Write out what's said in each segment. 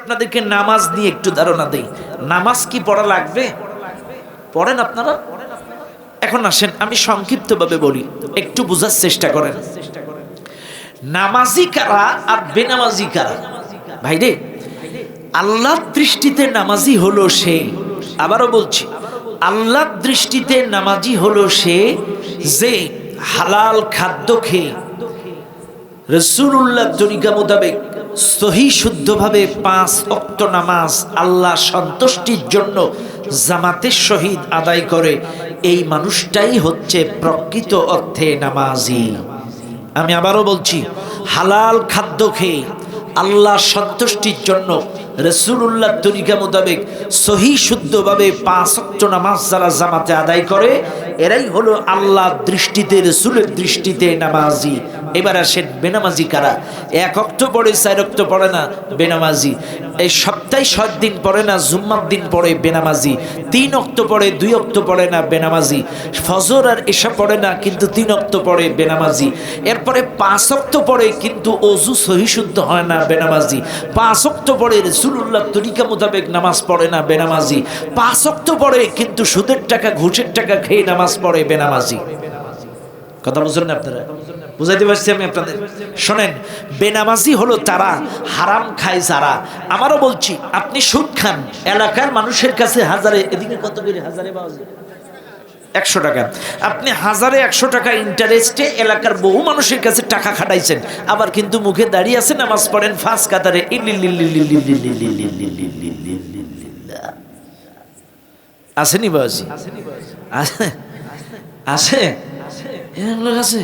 আপনাদেরকে নামাজ নিয়ে একটু ধারণা দেই। নামাজ কি পড়া লাগবে? পড়েন আপনারা? এখন আসেন, আমি সংক্ষিপ্তভাবে বলি, একটু বোঝার চেষ্টা করেন। নামাজি কারা আর বেনামাজি কারা? ভাই রে আল্লাহ দৃষ্টিতে নামাজি হলো সে, আবারও বলছি, আল্লাহর দৃষ্টিতে নামাজি হলো সে যে হালাল খাদ্য খেয়ে রসুল্লাহ তরিকা মোতাবেক সহি শুদ্ধভাবে পাঁচ অক্ত নামাজ আল্লাহ সন্তুষ্টির জন্য জামাতের সহিত আদায় করে, এই মানুষটাই হচ্ছে প্রকৃত অর্থে নামাজি। আমি আবারও বলছি, হালাল খাদ্য খেয়ে আল্লাহ সন্তুষ্টির জন্য রসুল্লাহ তরিকা মোতাবেক সহি শুদ্ধভাবে পাঁচ অক্ট নামাজ যারা জামাতে আদায় করে, এরাই হলো আল্লাহ দৃষ্টিতে, রসুলের দৃষ্টিতে নামাজি। এবার আসেন বেনামাজি কারা? এক অক্ট পড়ে, চার অক্ট পড়ে না, বেনামাজি। এই সপ্তাহে সাত দিন পড়ে না জুম্মার দিন পড়ে বেনামাজি? তিন অক্ত পড়ে দুই অক্ট পড়ে না বেনামাজি? ফজর আর এসা পড়ে না, কিন্তু তিন অক্ত পড়ে বেনামাজি। এরপরে পাঁচ অক্ত পড়ে কিন্তু অজু সহিশুদ্ধ হয় না বেনামাজি। পাঁচ অক্ট পড়ে রসুল্লাহ তরিকা মোতাবেক নামাজ পড়ে না বেনামাজি। পাঁচ অক্ট পড়ে কিন্তু সুদের টাকা, ঘুষের টাকা খেয়ে নামাজ পড়ে বেনামাজি। কথা বুঝলেন আপনারা? বুঝাইতে পারছি আমি আপনাদের? শোনেন, বেনামাজি হলো তারা হারাম খায় যারা। আমারও বলছি, আপনি সুদ খান, এলাকার মানুষের কাছে হাজারে, এদিকে কত করে হাজারে পাওয়া যায়? একশো টাকা। আপনি হাজারে একশো টাকা ইন্টারেস্টে এলাকার বহু মানুষের কাছে টাকা খাটাইছেন, আবার কিন্তু মুখে দাঁড়িয়ে আছে নামাজ পড়েন, ফাঁস কাতারে আসেনি বাবাজি আছে আছে আছে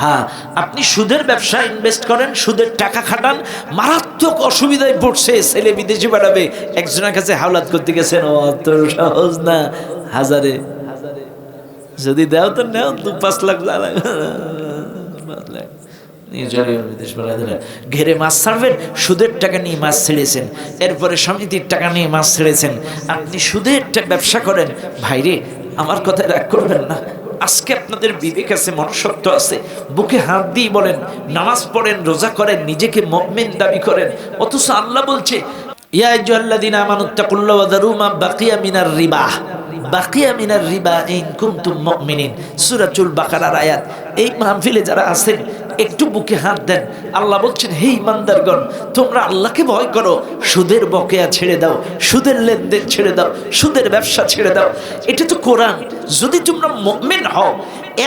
হ্যাঁ আপনি সুদের ব্যবসা ইনভেস্ট করেন, সুদের টাকা খাটান, মারাত্মক অসুবিধায় পড়ছে, ছেলে বিদেশে বাড়াবে একজনের কাছে হাওলাত করতে গেছেন, ও অত সহজ না। হাজারে। যদি দেও তো নেও, দু পাঁচ লাখ ঘেরে মাছ ছাড়বেন, সুদের টাকা নিয়ে মাছ ছেড়েছেন। এরপরে সমিতির টাকা নিয়ে মাছ ছেড়েছেন। আপনি সুদের ব্যবসা করেন, ভাইরে, আমার কথায় রাগ করবেন না। আজকে আপনাদের বিবেক আছে, মনুষ্যত্ব আছে। বুকে হাত দিয়ে বলেন, নামাজ পড়েন, রোজা করেন, নিজেকে মমিন দাবি করেন। অথচ আল্লাহ বলছে বাকিয়া মিনার বাকিয়া মিনার রিবা এই মাহফিলে যারা আছেন একটু বুকে হাত দেন। আল্লাহ বলছেন হে ইমানদারগণ তোমরা আল্লাহকে ভয় করো। সুদের বকেয়া ছেড়ে দাও, সুদের লেনদেন ছেড়ে দাও, সুদের ব্যবসা ছেড়ে দাও। এটা তো কোরআন। যদি তোমরা মুমিন হও,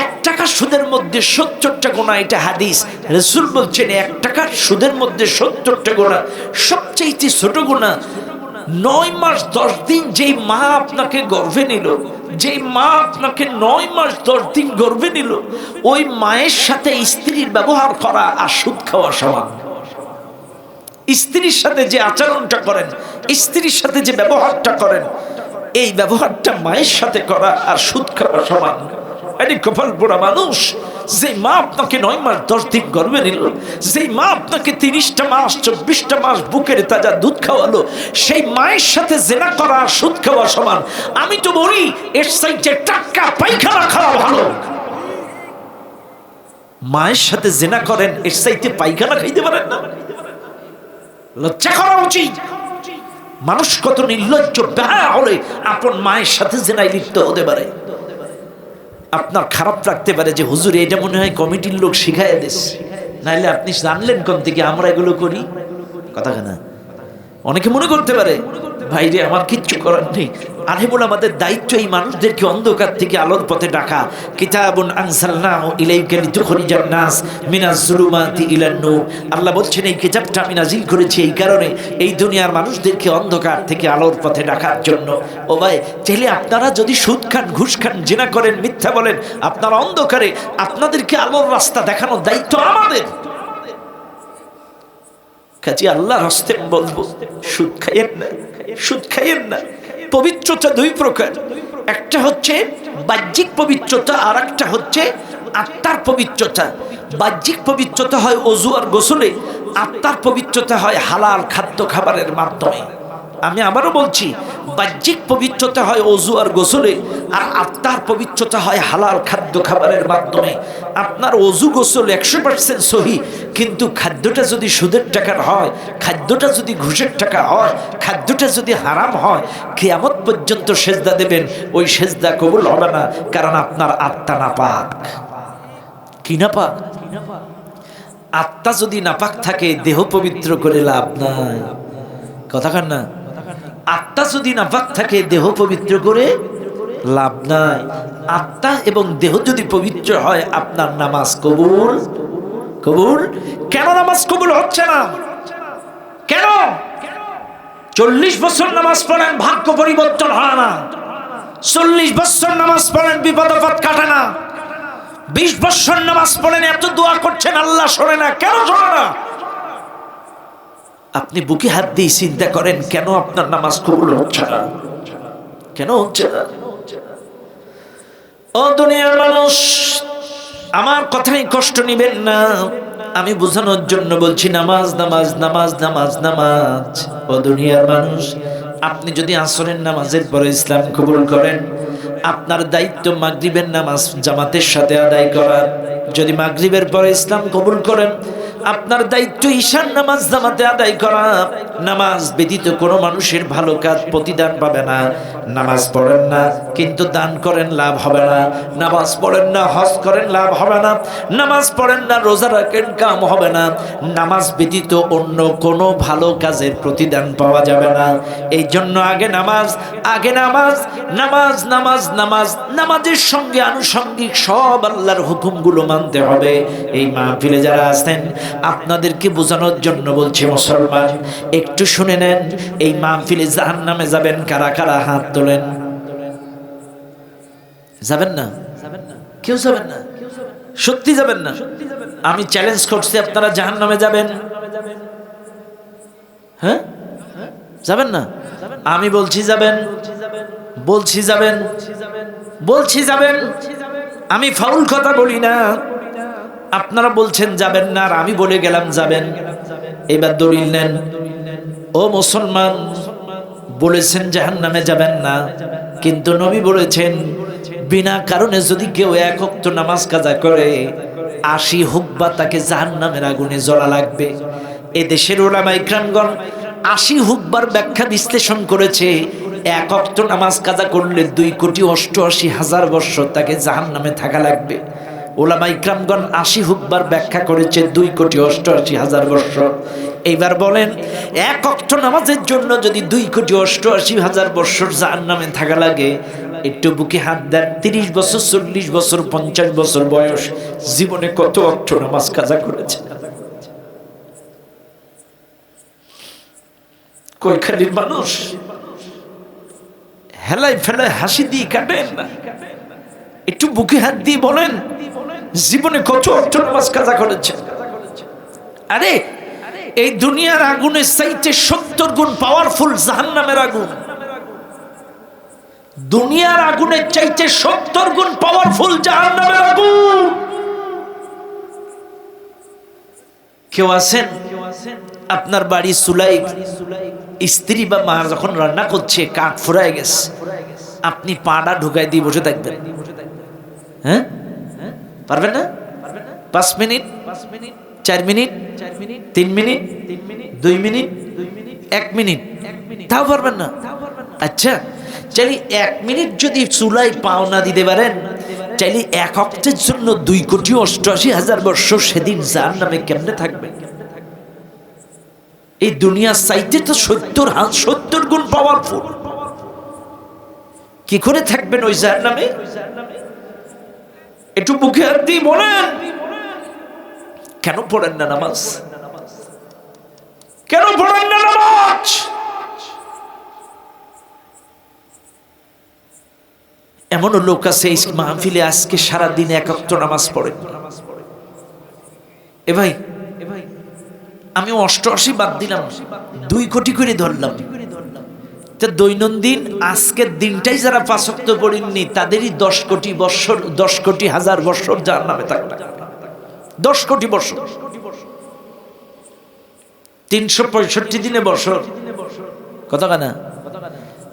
এক টাকা সুদের মধ্যে সত্তরটা গোনা, এটা হাদিস। রসুল বলছেন, এক টাকার সুদের মধ্যে সত্তরটা গোনা সবচেয়ে ছোট গোনা, নয় মাস দশ দিন যেই মা আপনাকে গর্ভে নিল যেই মা আপনাকে নয় মাস দশ দিন গর্ভে নিল ওই মায়ের সাথে স্ত্রীর ব্যবহার করা আর সুদ খাওয়া সমান। স্ত্রীর সাথে যে আচরণটা করেন, স্ত্রীর সাথে যে ব্যবহারটা করেন, এই ব্যবহারটা মায়ের সাথে করা আর সুদ খাওয়া সমান। এটি কপাল পোড়া মানুষ যে মা আপনাকে নয় মাস, দশ দিন গর্বে নিল, যেই মা আপনাকে তিরিশটা মাস, চব্বিশটা মাস বুকের তাজা দুধ খাওয়ালো, সেই মায়ের সাথে জেনা করা, সুদ খাওয়া সমান। আমি তো বলি, এর সাইডে টাকা পায়খানা খাওয়া ভালো। মায়ের সাথে জেনা করেন, এর সাইতে পায়খানা খাইতে পারেন না। লজ্জা করা উচিত। মানুষ কত নির্লজ্জ বেহা হলে আপন মায়ের সাথে জেনাই লিপ্ত হতে পারে। আপনার খারাপ লাগতে পারে যে, হুজুর, এটা মনে হয় কমিটির লোক শিখাই দিস। নাহলে আপনি জানলেন কোন থেকে আমরা এগুলো করি? কথা কেনা? অনেকে মনে করতে পারে, ভাইরে, আমার কিচ্ছু করার নেই। আরে বলে আমাদের দায়িত্ব এই মানুষদেরকে অন্ধকার থেকে আলোর পথে ডাকা। কিতাবুন মিনাজ জুলুমাতি ইলান নূর। আল্লাহ বলছেন, এই কিতাবটা আমি করেছি এই কারণে এই দুনিয়ার মানুষদেরকে অন্ধকার থেকে আলোর পথে ডাকার জন্য। ও ভাই চাইলে আপনারা যদি সুদ খান, ঘুষ খান, জেনা করেন, মিথ্যা বলেন, আপনারা অন্ধকারে আপনাদেরকে আলোর রাস্তা দেখানোর দায়িত্ব আমাদের। কাজে আল্লাহ হস্তে বলব, সুদ খাইয়েন না, সুদ খাইয়েন না। পবিত্রতা দুই প্রকার। একটা হচ্ছে বাহ্যিক পবিত্রতা আর একটা হচ্ছে আত্মার পবিত্রতা। বাহ্যিক পবিত্রতা হয় অজু আর গোসলে, আত্মার পবিত্রতা হয় হালাল খাদ্য খাবারের মাধ্যমে। আমি আবারও বলছি, বাহ্যিক পবিত্রতা হয় অজু আর গোসলে, আর আত্মার পবিত্রতা হয় হালাল খাদ্য খাবারের মাধ্যমে। আপনার অজু গোসল একশো পার্সেন্ট সহি, কিন্তু খাদ্যটা যদি সুদের টাকার হয়, খাদ্যটা যদি ঘুষের টাকা হয়, খাদ্যটা যদি হারাম হয়, কেয়ামত পর্যন্ত সেজদা দেবেন, ওই সেজদা কবুল হবে না, কারণ আপনার আত্মা না পাক কি না পাক আত্মা যদি নাপাক থাকে, দেহ পবিত্র করে লাভ নাই। কথা কান না। আত্মা যদি নাপাক থাকে, দেহ পবিত্র করে লাভ নাই। আত্মা এবং দেহ যদি পবিত্র হয়, আপনার নামাজ কবুল? কবুল? কেন নামাজ কবুল হচ্ছে না? কেন? চল্লিশ বছর নামাজ পড়েন, ভাগ্য পরিবর্তন হয় না। চল্লিশ বছর নামাজ পড়েন, বিপদ আপদ কাটে না। বিশ বছর নামাজ পড়েন, এত দোয়া করছেন, আল্লাহ শোনে না। কেন শোনে না? আপনি বুকে হাত দিয়ে চিন্তা করেন, কেন আপনার নামাজ কবুল হচ্ছে না? কেন হচ্ছে না? ও দুনিয়ার মানুষ, আমার কথাই কষ্ট নিবেন না। আমি বোঝানোর জন্য বলছি, নামাজ নামাজ নামাজ নামাজ নামাজ। ও দুনিয়ার মানুষ, আপনি যদি আসরের নামাজের পরে ইসলাম কবুল করেন, আপনার দায়িত্ব মাগরিবের নামাজ জামাতের সাথে আদায় করা যদি মাগরিবের পরে ইসলাম কবুল করেন আপনার দায়িত্ব ঈশান নামাজ জামাতে আদায় করা। নামাজ ব্যতীত কোনো মানুষের ভালো কাজ প্রতিদান পাবে না। নামাজ পড়েন না, কিন্তু দান করেন, লাভ হবে না। নামাজ পড়েন না, হজ করেন, লাভ হবে না। নামাজ পড়েন না, রোজা রাখেন, কাম হবে না। নামাজ ব্যতীত অন্য কোনো ভালো কাজের প্রতিদান পাওয়া যাবে না। এই জন্য আগে নামাজ আগে নামাজ নামাজ নামাজ নামাজ, নামাজের সঙ্গে আনুষঙ্গিক সব আল্লাহর হুকুমগুলো মানতে হবে। এই মাহফিলে যারা আছেন আপনাদেরকে বোঝানোর জন্য বলছি, মুসলমান, একটু শুনে নেন, এই মাহফিলে জাহান নামে যাবেন কারা কারা হাত তোলেন? যাবেন না? কেউ যাবেন না? সত্যি যাবেন না? আমি চ্যালেঞ্জ করছি, আপনারা জাহান নামে যাবেন। হ্যাঁ? যাবেন না? আমি বলছি যাবেন বলছি যাবেন বলছি যাবেন। আমি ফাউল কথা বলি না। আপনারা বলছেন যাবেন না আর আমি বলে গেলাম যাবেন। এবার দলিল নেন। ও মুসলমান, বলেছেন জাহান নামে যাবেন না, কিন্তু নবী বলেছেন, বিনা কারণে যদি কেউ এক অক্ত নামাজ কাজা করে, আশি হোক বা তাকে জাহান নামের আগুনে জ্বলা লাগবে। এ দেশের ওলামা ইকরামগণ আশি হুকবার ব্যাখ্যা বিশ্লেষণ করেছে, এক অক্ত নামাজ কাজা করলে দুই কোটি অষ্টআশি হাজার বৎসর তাকে জাহান নামে থাকা লাগবে। ওলামা ইকরামগণ আশি হুকবার ব্যাখ্যা করেছে দুই কোটি অষ্টআশি হাজার বৎসর। এইবার বলেন, এক অক্ত নামাজের জন্য যদি দুই কোটি অষ্টআশি হাজার বৎসর যার নামে থাকা লাগে, একটু বুকে হাত দেন, তিরিশ বছর, চল্লিশ বছর, পঞ্চাশ বছর বয়স, জীবনে কত অক্ট নামাজ কাজা করেছে? কইখানির মানুষ? হেলাই ফেলায় হাসি দিয়ে কাটেন না। একটু বুকে হাত দিয়ে বলেন জীবনে কত অর্থ নামাজ কাজা করেছেন? আরে, এই দুনিয়ার আগুনের চাইতে সত্তর গুণ পাওয়ারফুল জাহান নামের আগুন। দুনিয়ার আগুনের চাইতে সত্তর গুণ পাওয়ারফুল জাহান্নামের আগুন। কেউ আছেন? আপনার বাড়ি সুলাই স্ত্রী বা মা যখন রান্না করছে কাঠ ফুরায় গেছে। আপনি পাটা ঢুকাই দিয়ে বসে থাকবেন। হ্যাঁ? পারবেন না? পাঁচ মিনিট, চার মিনিট, তিন মিনিট, দুই মিনিট, এক মিনিট। তাও পারবেন না? আচ্ছা চাইলে এক মিনিট যদি চুলাই পাওনা দিতে পারেন, চাইলে এক অক্টের জন্য দুই কোটি অষ্টআশি হাজার বর্ষ সেদিন যার নামে কেমনে থাকবেন এই দুনিয়ার সাইতে তো সত্তর সত্তর গুণ পাওয়ারফুল কি করে থাকবেন ওই যার নামে একটু মুখে হাত দিয়ে বলেন। কেন পড়েন না নামাজ? কেন পড়েন না নামাজ? এমনও লোক আছে, এই মাহফিলে আজকে সারাদিন একাত্ত নামাজ পড়েন। এ ভাই, আমি অষ্টআশি বাদ দিলাম, দুই কোটি করে ধরলাম। তা দৈনন্দিন আজকের দিনটাই যারা পাঁচক্ত পড়েননি, তাদেরই দশ কোটি বৎসর, দশ কোটি হাজার বৎসর যার নামে থাকবে দশ কোটি বৎসর। তিনশো পঁয়ষট্টি দিনে বছর কথা কানা?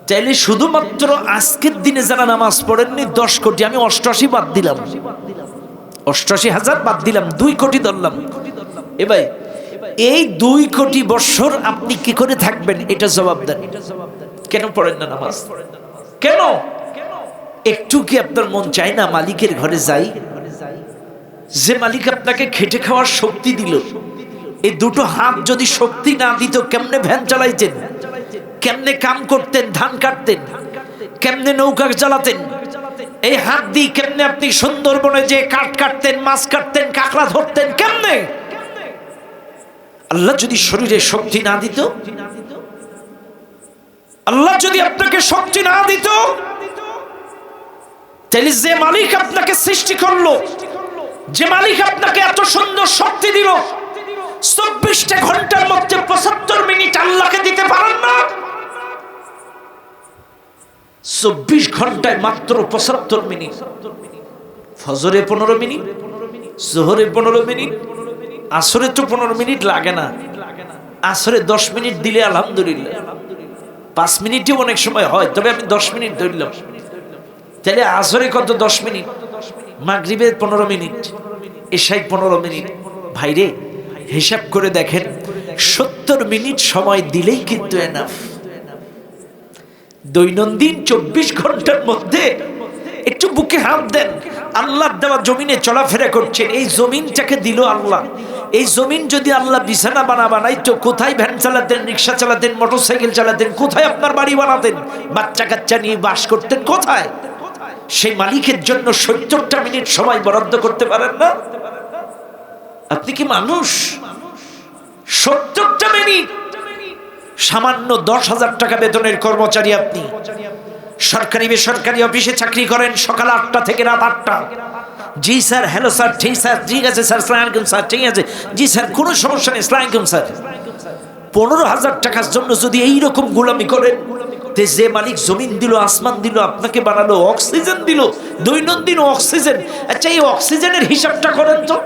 চাইলে শুধুমাত্র আজকের দিনে যারা নামাজ পড়েননি, দশ কোটি, আমি অষ্টআশি বাদ দিলাম। অষ্টআশি হাজার বাদ দিলাম, দুই কোটি ধরলাম। এ ভাই, এই দুই কোটি বছর আপনি কি করে থাকবেন? এটা জবাব দেন। কেন পড়েন না নামাজ? কেন? একটু কি আপনার মন চায় না মালিকের ঘরে যাই? যে মালিক আপনাকে খেটে খাওয়ার শক্তি দিল, এই দুটো হাত যদি শক্তি না দিত, কেমনে ভ্যান চালাইতেন? কেমনে কাম করতেন, ধান কাটতেন? কেমনে নৌকা চালাতেন? এই হাত দিয়ে কেমনে আপনি সুন্দরবনে যে কাঠ কাটতেন, মাছ কাটতেন, কাঁকড়া ধরতেন, কেমনে? আল্লাহ যদি শরীরে শক্তি না দিত আল্লাহ যদি আপনাকে শক্তি না দিত, তাহলে যে মালিক আপনাকে সৃষ্টি করল, যে মালিক আপনাকে এত সুন্দর শক্তি দিল, চব্বিশটা ঘণ্টার মধ্যে পঁচাত্তর মিনিট আল্লাহকে দিতে পারেন না? চব্বিশ ঘন্টায় মাত্র পঁচাত্তর মিনিট। ফজরে পনেরো মিনিট, জোহরে পনেরো মিনিট, আসরে তো পনেরো মিনিট লাগে না। আসরে দশ মিনিট দিলে আলহামদুলিল্লাহ। পাঁচ মিনিটই অনেক সময় হয়, তবে আমি দশ মিনিট ধরলাম। তাহলে আসরে কত দশ মিনিট? মাগরিবে পনেরো মিনিট এসাই পনেরো মিনিট। ভাইরে, হিসাব করে দেখেন, সত্তর মিনিট সময় দিলেই কিন্তু এনাফ দৈনন্দিন চব্বিশ ঘণ্টার মধ্যে একটু বুকে হাত দেন। আল্লাহ দেওয়া জমিনে চলাফেরা করছেন, এই জমিনটাকে দিল আল্লাহ। এই জমিন যদি আল্লাহ বিছানা বানা বানাইতো কোথায় ভ্যান চালাতেন, রিক্সা চালাতেন মোটর সাইকেল চালাতেন, কোথায় আপনার বাড়ি বানাতেন? বাচ্চা কাচ্চা নিয়ে বাস করতেন কোথায়? সেই মালিকের জন্য সত্তরটা মিনিট সময় বরাদ্দ করতে পারেন না? আপনি কি মানুষ? সত্তরটা মিনিট! সামান্য দশ হাজার টাকা বেতনের কর্মচারী আপনি। সরকারি বেসরকারি অফিসে চাকরি করেন সকাল আটটা থেকে রাত আটটা। জি স্যার, হ্যালো স্যার, ঠিক স্যার, ঠিক আছে স্যার সালামালাইকুম স্যার, ঠিক আছে। জি স্যার, কোনো সমস্যা নেই সালামালাইকুম স্যার। পনেরো হাজার টাকার জন্য যদি এইরকম গোলামি করেন, তে যে মালিক জমিন দিল, আসমান দিল, আপনাকে বানালো, অক্সিজেন দিল, দৈনন্দিন অক্সিজেন আচ্ছা এই অক্সিজেনের হিসাবটা করেন তো।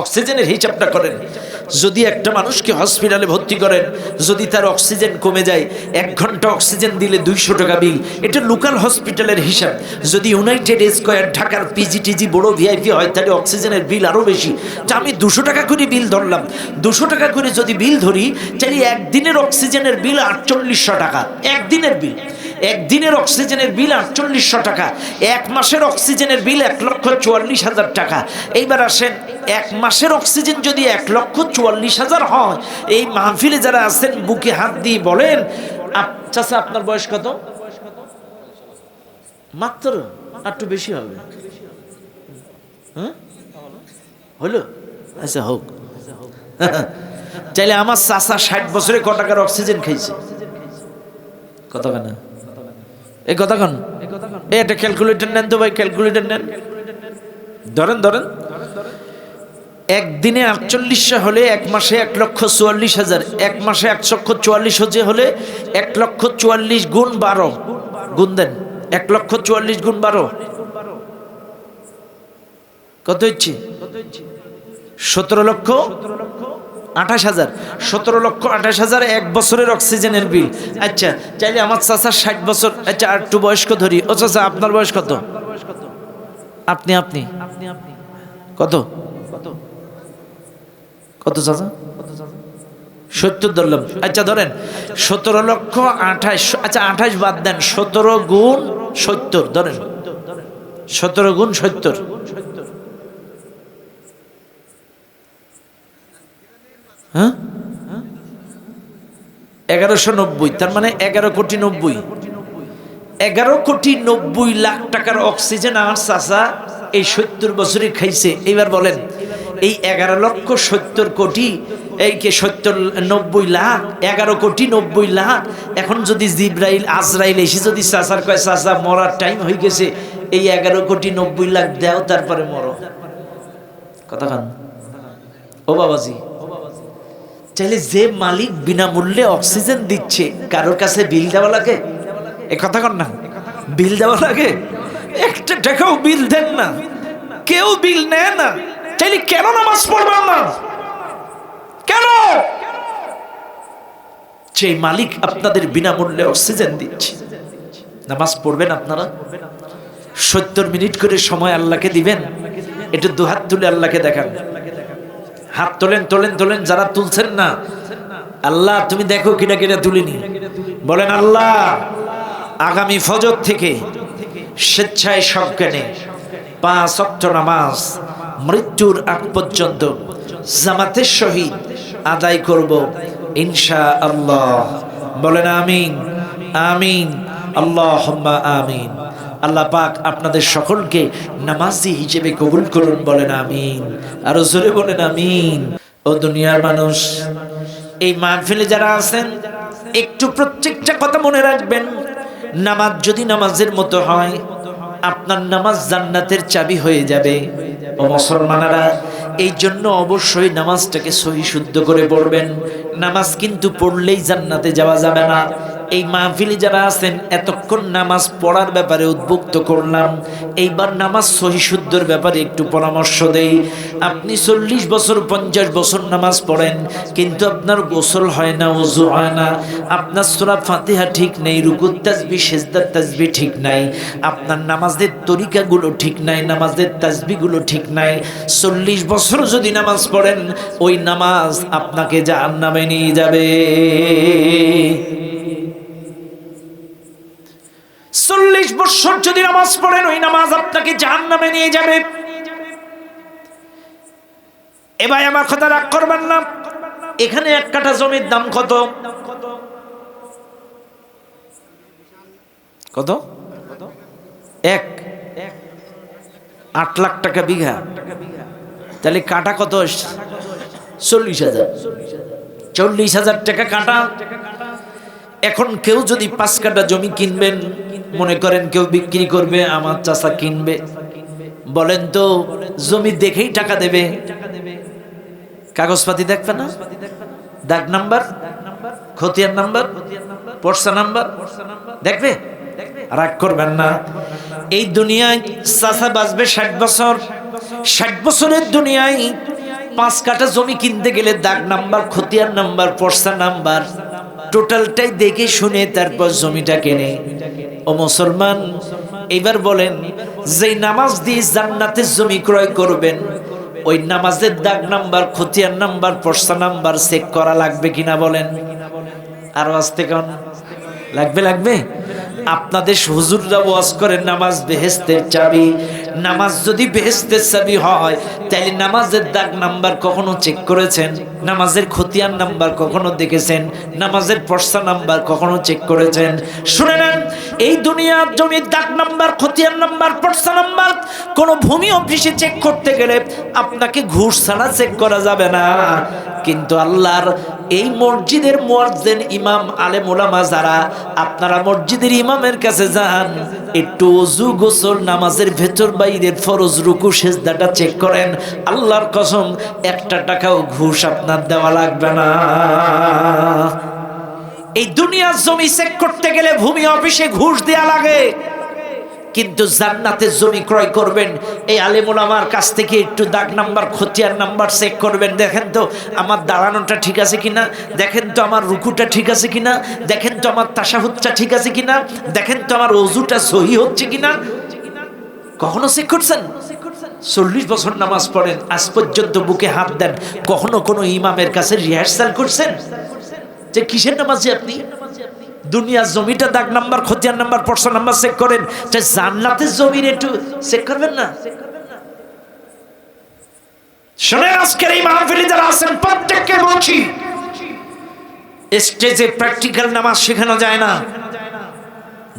অক্সিজেনের হিসাবটা করেন। যদি একটা মানুষকে হসপিটালে ভর্তি করেন, যদি তার অক্সিজেন কমে যায়, এক ঘণ্টা অক্সিজেন দিলে দুইশো টাকা বিল। এটা লোকাল হসপিটালের হিসাব। যদি ইউনাইটেড স্কোয়ার, ঢাকার পিজিটিজি, বড় ভিআইপি হয়, তাহলে অক্সিজেনের বিল আরও বেশি। তা আমি দুশো টাকা করে বিল ধরলাম। দুশো টাকা করে যদি বিল ধরি, তাহলে একদিনের অক্সিজেনের বিল আটচল্লিশশো টাকা। একদিনের বিল। একদিনের অক্সিজেনের বিল আটচল্লিশশো টাকা, এক মাসের অক্সিজেনের বিল এক লক্ষ চুয়াল্লিশ হাজার টাকা। এইবার আসেন, এক মাসের অক্সিজেন যদি এক লক্ষ চুয়াল্লিশ হাজার হয়, এই মাহফিলে যারা আছেন, বুকে হাত দিয়ে বলেন আচ্ছা আপনার বয়স কত? মাত্র একটু বেশি হবে। হ্যাঁ? হলো? আচ্ছা হোক। চাইলে আমার চাষা ষাট বছরে ক টাকার অক্সিজেন খাইছে? কত কেনা এই কথা কন। এই একটা ক্যালকুলেটর নেন তো ভাই ক্যালকুলেটর নেন। ধরেন ধরেন। একদিনে আটচল্লিশশো হলে এক মাসে এক লক্ষ চুয়াল্লিশ হাজার। এক মাসে এক লক্ষ চুয়াল্লিশ হচ্ছে হলে এক লক্ষ চুয়াল্লিশ গুণ বারো। গুণ দেন। এক লক্ষ চুয়াল্লিশ গুণ বারো। কত হচ্ছে? সতেরো লক্ষ। আঠাশ হাজার। সতেরো লক্ষ আঠাশ হাজার, এক বছরের অক্সিজেনের বিল। আচ্ছা চাইলে আমার চাচার ষাট বছর আচ্ছা আর একটু বয়স্ক ধরি। ও চাচা, আপনার বয়স কত? আপনি আপনি। কত? কত চাচা? সত্তর ধরলাম। আচ্ছা ধরেন, সতেরো লক্ষ আঠাশ আচ্ছা আঠাশ বাদ দেন, সতেরো গুণ সত্তর, ধরেন। সতেরো গুণ সত্তর। হ্যাঁ? এগারোশো নব্বই, তার মানে এগারো কোটি নব্বই। এগারো কোটি নব্বই লাখ টাকার অক্সিজেন আমার চাষা এই সত্তর বছরে খাইছে। এইবার বলেন, এই এগারো লক্ষ সত্তর কোটি, এই কে সত্তর নব্বই লাখ? এগারো কোটি নব্বই লাখ? এখন যদি জিব্রাইল, আজরাইল এসে যদি চাষার কয় চাষা মরার টাইম হয়ে গেছে। এই এগারো কোটি নব্বই লাখ দেও, তারপরে মরো। কথা খান ও বাবাজি চাইলে যে মালিক বিনামূল্যে অক্সিজেন দিচ্ছে, কারোর কাছে বিল দেওয়া লাগে? এ কথা কর না। বিল দেওয়া লাগে? একটা টাকাও বিল দেন না। কেউ বিল নেয় না। চাইলে কেন নামাজ পড়বেন না কেন? সেই মালিক আপনাদের বিনামূল্যে অক্সিজেন দিচ্ছে। নামাজ পড়বেন আপনারা? সত্তর মিনিট করে সময় আল্লাহকে দিবেন। একটু দুহাত তুলে আল্লাহকে দেখান। হাত তোলেন তোলেন তোলেন, যারা তুলছেন না। আল্লাহ, তুমি দেখো কিনা কিনা তুলিনি। বলেন, আল্লাহ, আগামী ফজর থেকে স্বেচ্ছায় সজ্ঞানে পাঁচ অক্ট নামাজ মৃত্যুর আগ পর্যন্ত জামাতের সহিত আদায় করব ইনশা আল্লাহ বলেন, আমিন আমিন আল্লাহ আমিন। আল্লাহ পাক আপনাদের সকলকে নামাজি হিসেবে কবুল করুন, বলেন আমিন। আরও জোরে বলেন আমিন। ও দুনিয়ার মানুষ, এই মাহফিলে যারা আছেন, একটু প্রত্যেকটা কথা মনে রাখবেন। নামাজ যদি নামাজের মতো হয়, আপনার নামাজ জান্নাতের চাবি হয়ে যাবে। ও মুসলমানেরা, এই জন্য অবশ্যই নামাজটাকে সহি শুদ্ধ করে পড়বেন। নামাজ কিন্তু পড়লেই জান্নাতে যাওয়া যাবে না। এই মাহফিলে যারা আছেন, এতক্ষণ নামাজ পড়ার ব্যাপারে উদ্বুক্ত করলাম। এইবার নামাজ সহি শুদ্ধর ব্যাপারে একটু পরামর্শ দেই। আপনি চল্লিশ বছর, পঞ্চাশ বছর নামাজ পড়েন, কিন্তু আপনার গোসল হয় না ওজু হয় না। আপনার সোরা ফাতিহা ঠিক নেই, রুকুর তাজবি, সেজদার তাজবি ঠিক নাই। আপনার নামাজের তরিকাগুলো ঠিক নাই, নামাজের তাজবিগুলো ঠিক নাই। চল্লিশ বছর যদি নামাজ পড়েন, ওই নামাজ আপনাকে জাহান নামে নিয়ে যাবে। চল্লিশ বছর যদি নামাজ পড়েন, ওই নামাজ আপনাকে জাহান নামে নিয়ে যাবে। এবার আমার কথা রাগ করবেন না। এখানে এক কাঠা জমির দাম কত? কত? এক। আট লাখ টাকা বিঘা। তাহলে কাটা কত চল্লিশ হাজার। চল্লিশ হাজার টাকা কাটা। এখন কেউ যদি পাঁচ কাটা জমি কিনবেন, মনে করেন কেউ বিক্রি করবে, আমার চাষা কিনবে, বলেন তো জমি দেখেই টাকা দেবে। কাগজপাতি দেখবে না? দাগ নাম্বার? খতিয়ার নাম্বার? পর্সা নাম্বার? দেখবে? রাগ করবেন না। এই দুনিয়ায় চাষা বাঁচবে ষাট বছর। ষাট বছরের দুনিয়ায় পাঁচ কাটা জমি কিনতে গেলে দাগ নাম্বার খতিয়ার নাম্বার, পর্সা নাম্বার। টোটালটাই দেখে শুনে তারপর জমিটা কেনে। ও মুসলমান, এবার বলেন যে নামাজ দিয়ে জান্নাতের জমি ক্রয় করবেন, ওই নামাজের দাগ নাম্বার খতিয়ার নাম্বার, পর্সা নাম্বার চেক করা লাগবে কিনা বলেন? আরও আজ থেকে লাগবে লাগবে? আপনাদের হুজুররা ওয়াজ করেন নামাজ বেহেস্তের চাবি। নামাজ যদি বেহেস্তের চাবি হয় তাহলে নামাজের দাগ নাম্বার কখনো চেক করেছেন? নামাজের খতিয়ান নাম্বার কখনো দেখেছেন? নামাজের পর্সা নাম্বার কখনো চেক করেছেন? শুনে নেন, এই দুনিয়ার জমির দাগ নাম্বার, খতিয়ান নাম্বার, পর্সা নাম্বার, কোনো ভূমি অফিসে চেক করতে গেলে আপনাকে ঘুষ ছাড়া চেক করা যাবে না। কিন্তু আল্লাহর এই মসজিদের মুয়াজ্জিন ইমাম আলেম ওলামা যারা, আপনারা মসজিদের ইমামের কাছে যান, একটু ওযু গোসল নামাজের ভেতর বাইরের ফরজ রুকু সেজদাটা চেক করেন। আল্লাহর কসম, একটা টাকাও ঘুষ আপনার দেওয়া লাগবে না। এই দুনিয়ার জমি চেক করতে গেলে ভূমি অফিসে ঘুষ দেয়া লাগে। কিন্তু জান্নাতের জমি ক্রয় করবেন। এই আলেমুল আমার কাছ থেকে একটু দাগ নাম্বার খতিয়ার নাম্বার চেক করবেন। দেখেন তো, আমার দাঁড়ানোটা ঠিক আছে কিনা? দেখেন তো, আমার রুকুটা ঠিক আছে কিনা? দেখেন তো, আমার তাসাহুদটা ঠিক আছে কিনা? দেখেন তো, আমার অজুটা সহি হচ্ছে কিনা? কখনো চেক করছেন? চল্লিশ বছর নামাজ পড়েন, আজ পর্যন্ত বুকে হাত দেন। কখনো কোনো ইমামের কাছে রিহার্সাল করছেন? যে কিসের নামাজে আপনি? দুনিয়ার জমিটা দাগ নাম্বার খতিয়ার নাম্বার পর্সা নাম্বার চেক করেন। যে জান্নাতের জমির একটু চেক করবেন না? শোনেন, আজকের এই মাহফিলে যারা আছেন, প্রত্যেককে বলছি স্টেজে প্র্যাকটিক্যাল নামাজ শেখানো যায় না।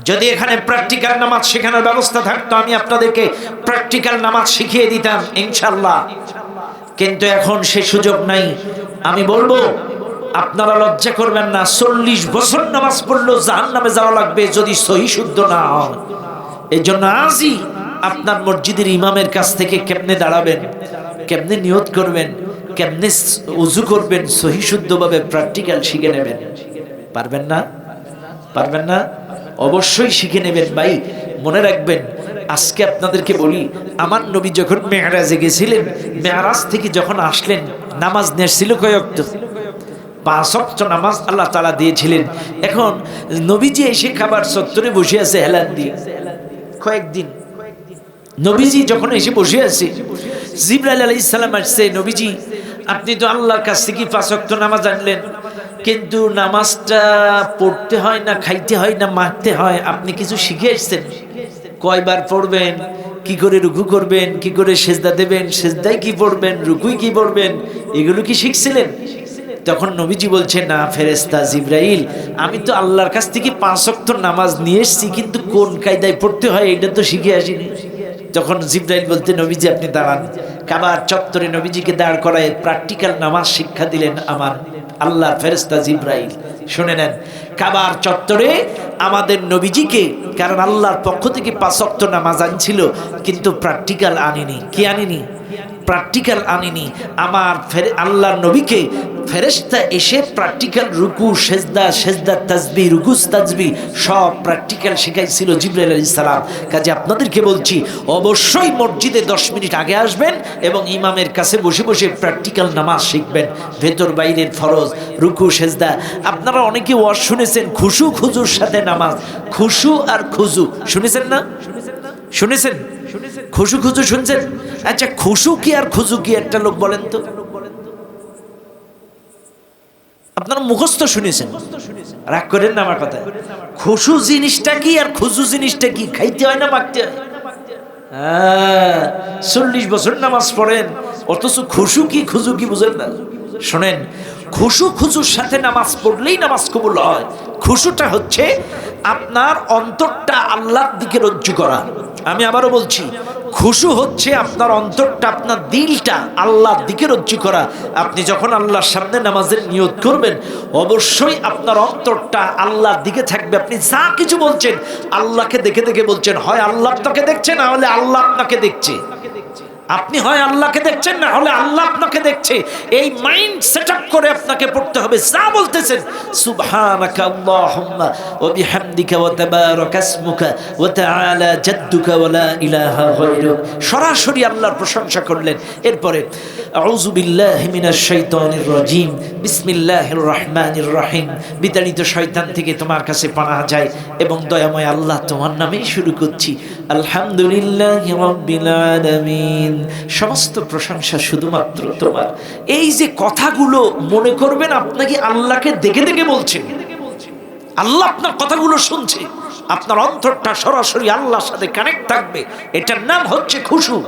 যদি এখানে প্র্যাকটিক্যাল নামাজ শেখানোর ব্যবস্থা থাকতো, আমি আপনাদেরকে প্র্যাকটিক্যাল নামাজ শিখিয়ে দিতাম ইনশাল্লাহ কিন্তু এখন সে সুযোগ নাই। আমি বলব আপনারা লজ্জা করবেন না, চল্লিশ বছর নামাজ পড়লেও জাহান নামে যাওয়া লাগবে যদি সহি শুদ্ধ না হয়। এই জন্য আজই আপনার মসজিদের ইমামের কাছ থেকে কেমনে দাঁড়াবেন, কেমনে নিয়ত করবেন, কেমনে উজু করবেন, সহি শুদ্ধভাবে প্র্যাকটিক্যাল শিখে নেবেন। পারবেন না? পারবেন না? অবশ্যই শিখে নেবেন ভাই। মনে রাখবেন, আজকে আপনাদেরকে বলি, আমার নবী যখন মেহরাজে গেছিলেন, মেহরাজ থেকে যখন আসলেন, নামাজ নেছিল কয়েক পাঁচ অক্ট নামাজ আল্লাহ তালা দিয়েছিলেন। এখন নবীজি এসে খাবার চত্বরে বসে আছে, হেলান দিয়ে। কয়েকদিন। নবীজি যখন এসে বসে আছে, জিব্রাইল আলাইহিস সালাম আসছে, নবীজি, আপনি তো আল্লাহর কাছ থেকে পাঁচ ওয়াক্ত নামাজ আনলেন, কিন্তু নামাজটা পড়তে হয় না, খাইতে হয় না, মারতে হয়, আপনি কিছু শিখে এসছেন? কয়বার পড়বেন, কি করে রুকু করবেন, কি করে সেজদা দেবেন, সেজদায় কি পড়বেন, রুকুই কি পড়বেন, এগুলো কি শিখছিলেন? তখন নবীজি বলছে না ফেরেস্তা জিব্রাইল, আমি তো আল্লাহর কাছ থেকে পাঁচ ওয়াক্ত নামাজ নিয়ে এসেছি, কিন্তু কোন কায়দায় পড়তে হয় এটা তো শিখে আসিনি। তখন জিব্রাইল বলতে, নবীজি, আপনি দাঁড়ান। কাবার চত্বরে নবীজিকে দাঁড় করায় প্র্যাকটিক্যাল নামাজ শিক্ষা দিলেন আমার আল্লাহ ফেরেস্তা জিব্রাইল। শুনে নেন, কাবার চত্বরে আমাদের নবীজিকে, কারণ আল্লাহর পক্ষ থেকে পাঁচক্ত নামাজ আনছিল, কিন্তু প্র্যাকটিক্যাল আনিনি। কি আনিনি? প্র্যাকটিক্যাল আনিনি। আমার ফেরে আল্লাহর নবীকে ফেরেশতা এসে প্র্যাকটিক্যাল রুকু, সেজদা সেজদা, তাজবি রুকুস তাজবি সব প্র্যাকটিক্যাল শেখাইছিল জিব্রাইল আলাইহিস সালাম। কাজে আপনাদেরকে বলছি, অবশ্যই মসজিদে দশ মিনিট আগে আসবেন এবং ইমামের কাছে বসে বসে প্র্যাকটিক্যাল নামাজ শিখবেন। ভেতর বাইরের ফরজ, রুকু, সেজদা। আপনারা অনেকে ওয়াজ শুনেছেন, খুশু, খুজুর সাথে নামাজ। খুশু আর খুজু, শুনেছেন না? শুনেছেন না? শুনেছেন? খুশু খুজু শুনছেন? আচ্ছা খুশু কি আর খুজু কি একটা লোক বলেন তো? আপনারা মুখস্থ শুনেছেন? রাগ করেন না আমার কথা। খুশু জিনিসটা কি আর খুজু জিনিসটা কি? খাইতে হয় না মাখতে হয়? হ্যাঁ, চল্লিশ বছর নামাজ পড়েন অথচ খুশু কি খুজু কি বুঝেন না? শোনেন খুশু খুজুর সাথে নামাজ পড়লেই নামাজ কবুল হয়। খুশুটা হচ্ছে আপনার অন্তরটা আল্লাহর দিকে রজ্জু করা। আমি আবারও বলছি, খুশু হচ্ছে আপনার অন্তরটা, আপনার দিলটা আল্লাহর দিকে রজ্জু করা। আপনি যখন আল্লাহর সামনে নামাজের নিয়োগ করবেন, অবশ্যই আপনার অন্তরটা আল্লাহর দিকে থাকবে। আপনি যা কিছু বলছেন, আল্লাহকে দেখে দেখে বলছেন, হয় আল্লাহ আপনাকে দেখছে, না হলে আল্লাহ আপনাকে দেখছে। আপনি হয় আল্লাহকে দেখছেন, না হলে আল্লাহ আপনাকে দেখছে। এই মাইন্ড সেট আপ করে আপনাকে পড়তে হবে। যা বলতেছেন, সুবহানাকা আল্লাহুম্মা ওয়া বিহামদিকা ওয়া তাবারাকা ওয়া তাআলা জাদ্দুকা ওয়া লা ইলাহা গায়রুক। সরাসরি আল্লাহর প্রশংসা করলেন। এরপরে, আউযু বিল্লাহি মিনাশ শাইতানির রাজিম। বিসমিল্লাহির রহমানির রহিম। বিতাড়িত শয়তান থেকে তোমার কাছে পানা যায় এবং দয়াময় আল্লাহ তোমার নামেই শুরু করছি। আলহামদুলিল্লাহ রাব্বিল আলামিন। সমস্ত প্রশংসা শুধুমাত্র তোমার। এই যে কথাগুলো মনে করবেন, আপনাকে আল্লাহকে দেখে দেখে বলছেন আল্লাহ আপনার কথাগুলো শুনছে। আপনার অন্তরটা সরাসরি আল্লাহর সাথে কানেক্ট থাকবে। এটার নাম হচ্ছে খুশু।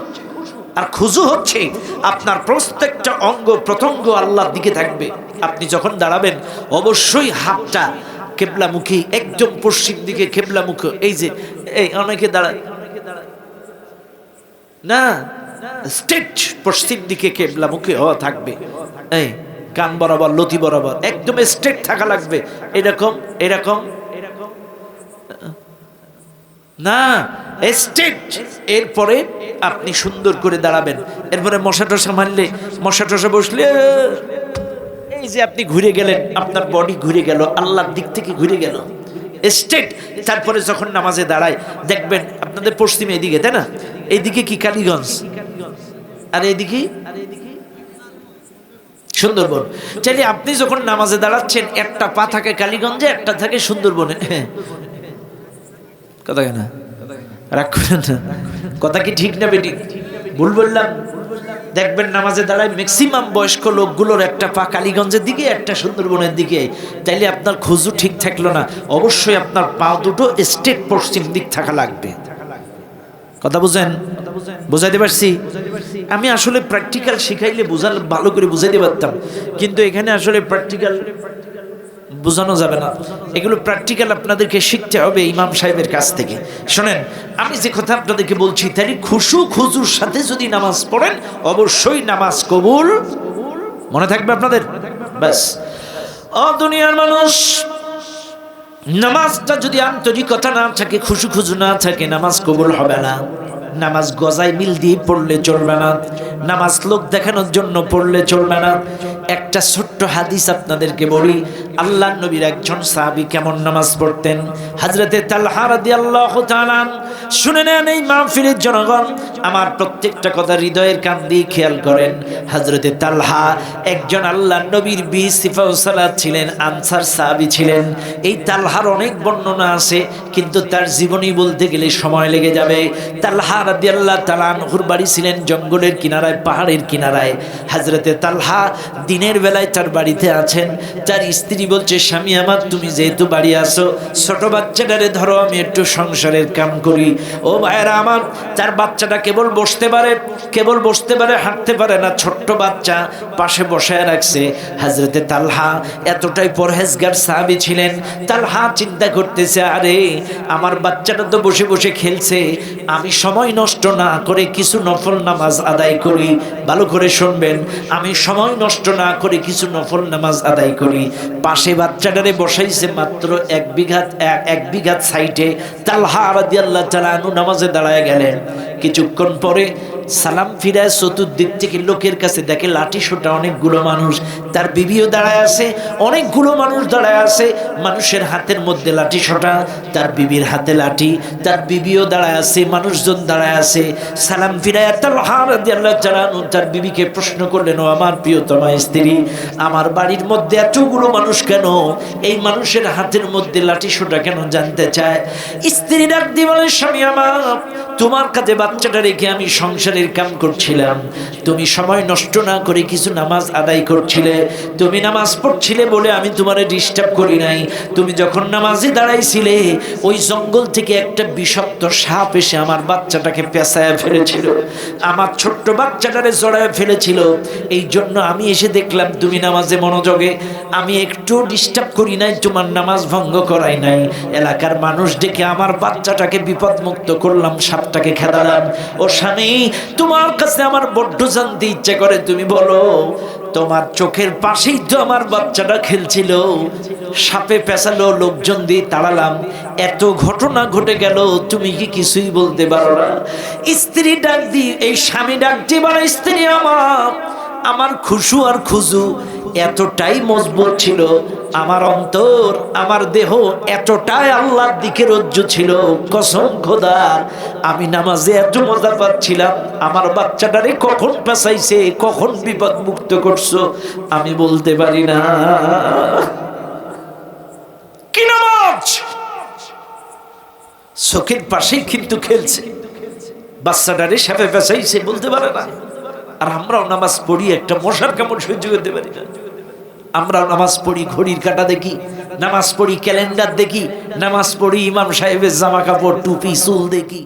আর খুজু হচ্ছে আপনার প্রত্যেকটা অঙ্গ প্রত্যঙ্গ আল্লাহর দিকে থাকবে। আপনি যখন দাঁড়াবেন, অবশ্যই হাতটা কেবলামুখী, একদম পশ্চিম দিকে কেবলামুখ। এই যে, এই অনেকে দাঁড়ায়। না স্টেট পশ্চিম দিকে কেবলামুখী হওয়া থাকবে। এই, কান বরাবর, লতি বরাবর, একদম স্ট্রেট থাকা লাগবে। এরকম এরকম। না স্টেট এরপরে আপনি সুন্দর করে দাঁড়াবেন। এরপরে মশা টশা মারলে, মশা টশা বসলে, এই যে আপনি ঘুরে গেলেন, আপনার বডি ঘুরে গেল, আল্লাহর দিক থেকে ঘুরে গেল। স্টেট তারপরে যখন নামাজে দাঁড়ায়, দেখবেন আপনাদের পশ্চিমে এদিকে, তাই না? এইদিকে কি কালীগঞ্জ? আর এইদিকে? সুন্দরবন। চাইলে আপনি যখন নামাজে দাঁড়াচ্ছেন, একটা পা থাকে কালীগঞ্জে, একটা থাকে সুন্দরবনে। কথা কেন? রাগ করেন না। কথা কি ঠিক না বেটি ভুল বললাম। দেখবেন নামাজে দাঁড়ায় ম্যাক্সিমাম বয়স্ক লোকগুলোর একটা পা কালীগঞ্জের দিকে, একটা সুন্দরবনের দিকে। তাইলে আপনার খুঁজু ঠিক থাকল না। অবশ্যই আপনার পা দুটো স্টেট পশ্চিম দিক থাকা লাগবে। কথা বুঝেন? বুঝাইতে পারছি? আমি আসলে প্র্যাকটিক্যাল শিখাইলে বুঝাল, ভালো করে বুঝাইতে পারতাম। কিন্তু এখানে আসলে প্র্যাকটিক্যাল বোঝানো যাবে না। এগুলো প্র্যাকটিক্যাল আপনাদেরকে শিখতে হবে ইমাম সাহেবের কাছ থেকে। শোনেন, আমি যে কথা আপনাদেরকে বলছি তাই খুশু খুজুর সাথে যদি নামাজ পড়েন, অবশ্যই নামাজ কবুল মনে থাকবে আপনাদের? ব্যাস। ও দুনিয়ার মানুষ নামাজটা যদি আন্তরিকতা না থাকে খুশু খুশু না থাকে, নামাজ কবুল হবে না। নামাজ গজাই মিল দিয়ে পড়লে চলবে না। নামাজ লোক দেখানোর জন্য পড়লে চলবে না। একটা ছোট্ট হাদিস আপনাদেরকে বলি আল্লাহ নবীর একজন সাহাবী কেমন নামাজ পড়তেন? হজরতে তাআলা শুনে নেন এই মাহফিলের জনগণ, আমার প্রত্যেকটা কথা হৃদয়ের কান দিয়ে খেয়াল করেন। হজরতে তালহা একজন আল্লাহ নবীর বি সিফাউসালাত ছিলেন, আনসার সাহাবী ছিলেন। এই তালহার অনেক বর্ণনা আছে, কিন্তু তার জীবনী বলতে গেলে সময় লেগে যাবে। তালহা রাদিয়াল্লাহু আল্লাহ আনহুর বাড়ি ছিলেন জঙ্গলের কিনারায়, পাহাড়ের কিনারায়। হাজরতে তালহা দিনের বেলায় তার বাড়িতে আছেন, তার স্ত্রী বলছে, স্বামী আমার, তুমি যেহেতু বাড়ি আসো ছোট বাচ্চাটারে ধরো, আমি একটু সংসারের কাম করি। ও ভাইয়েরা আমার, তার বাচ্চাটা কেবল বসতে পারে, কেবল বসতে পারে, হাঁটতে পারে না, ছোট্ট বাচ্চা পাশে বসায় রাখছে। হাজরতে তালহা এতটাই পরহেজগার সাহাবি ছিলেন, তালহা চিন্তা করতেছে, আরে, আমার বাচ্চাটা তো বসে বসে খেলছে, আমি সময় নষ্ট না করে কিছু নফল নামাজ আদায় করি। ভালো করে শুনবেন, আমি সময় নষ্ট না করে কিছু নফল নামাজ আদায় করি। পাশে বাচ্চাটারে বসাইছে মাত্র এক বিঘাত এক- বিঘাত সাইটে তালহা আলাদি আল্লাহ নামাজে দাঁড়ায় গেলেন। কিছুক্ষণ পরে সালাম ফিরায় চতুর্দিক থেকে লোকের কাছে দেখে লাঠি সোটা অনেকগুলো মানুষ। তার বিবিও দাঁড়ায় আছে, অনেকগুলো মানুষ দাঁড়ায় আছে। মানুষের হাতের মধ্যে লাঠি সোটা তার বিবির হাতে লাঠি, তার বিবিও দাঁড়ায় আছে, মানুষজন দাঁড়ায় আছে। সালাম ফিরায় তালহা রাদি আল্লাহ তালানু তার বিবিকে প্রশ্ন করলেন, ও আমার প্রিয়তমা স্ত্রী, আমার বাড়ির মধ্যে এতগুলো মানুষ কেন? এই মানুষের হাতের মধ্যে লাঠি সোটা কেন জানতে চায়? স্ত্রী ডাক দিয়ে স্বামী আমার তোমার কাছে বাচ্চাটা রেখে আমি সংসারের কাম করছিলাম। তুমি সময় নষ্ট না করে কিছু নামাজ আদায় করছিলে। তুমি নামাজ পড়ছিলে বলে আমি তোমারে ডিস্টার্ব করি নাই। তুমি যখন নামাজে দাঁড়াইছিলে, ওই জঙ্গল থেকে একটা বিষাক্ত সাপ এসে আমার বাচ্চাটাকে পেঁচায় ফেলেছিল। আমার ছোট্ট বাচ্চাটারে জড়ায় ফেলেছিল। এই জন্য আমি এসে দেখলাম তুমি নামাজে মনোযোগে। আমি একটু ডিস্টার্ব করি নাই, তোমার নামাজ ভঙ্গ করাই নাই। এলাকার মানুষ ডেকে আমার বাচ্চাটাকে বিপদমুক্ত করলাম সাপটাকে খেদালাম। ও স্বামী, তোমার কাছে আমার বড্ড জানতে ইচ্ছে করে, তুমি বলো, তোমার চোখের পাশেই তো আমার বাচ্চাটা খেলছিল। সাপে পেঁচালো লোকজন দিয়ে তাড়ালাম। এত ঘটনা ঘটে গেল, তুমি কি কিছুই বলতে পারো না। স্ত্রী ডাক দি এই স্বামী ডাক দিয়ে স্ত্রী আমার আমার খুশু আর খুজু এতটাই মজবুত ছিল। আমার অন্তর, আমার দেহ এতটাই আল্লাহর দিকে রজ্জু ছিল। কসম খোদার আমি নামাজে এত মজা পাচ্ছিলাম। আমার বাচ্চাটারে কখন পেঁচাইছে কখন বিপদ মুক্ত করছ, আমি বলতে পারি না। কি চোখের পাশেই কিন্তু খেলছে। বাচ্চাটারে সাপে পেঁচাইছে বলতে পারে না। আর আমরাও নামাজ পড়ি, একটা মশার কেমন সহ্য করতে পারি না। আমরাও নামাজ পড়ি, ঘড়ির কাটা দেখি, নামাজ পড়ি, ক্যালেন্ডার দেখি, নামাজ পড়ি, ইমাম সাহেবের জামা কাপড় টুপি, চুল দেখি।